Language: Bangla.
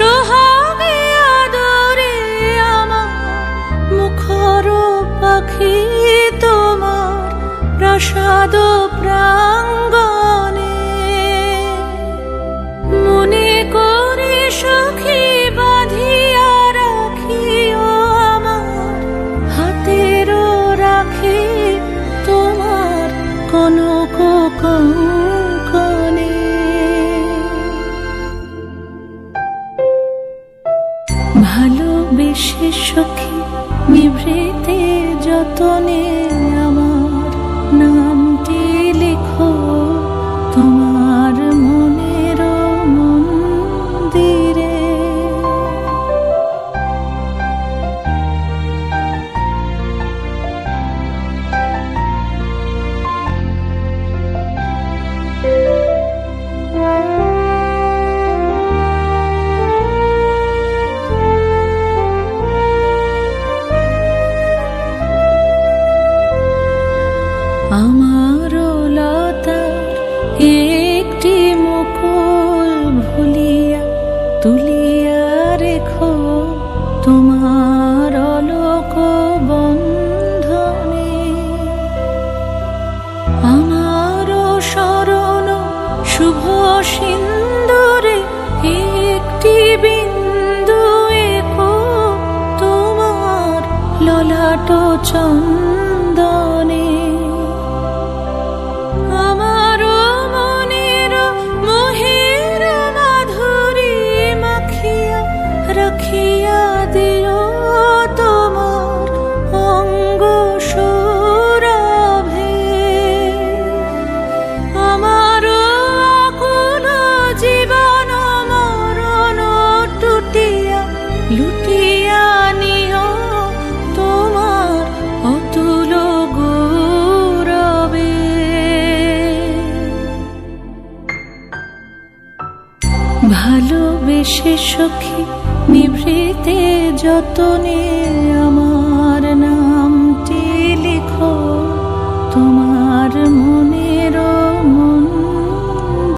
সোহাগে আদরে আমার মুখর পাখি তোমার প্রসাদ প্রাঙ্গণে। মনে করে সখী বাঁধিয়া রাখিও আমার হাতের রাখি তোমার কনক কঙ্কনে। ভালোবেসে সখী নিভৃতে যতনে শুভ সিন্দুরে একটি বিন্দু তোমার ললাট চন্দনে ভালোবেসে সখী নিভৃতে যতনে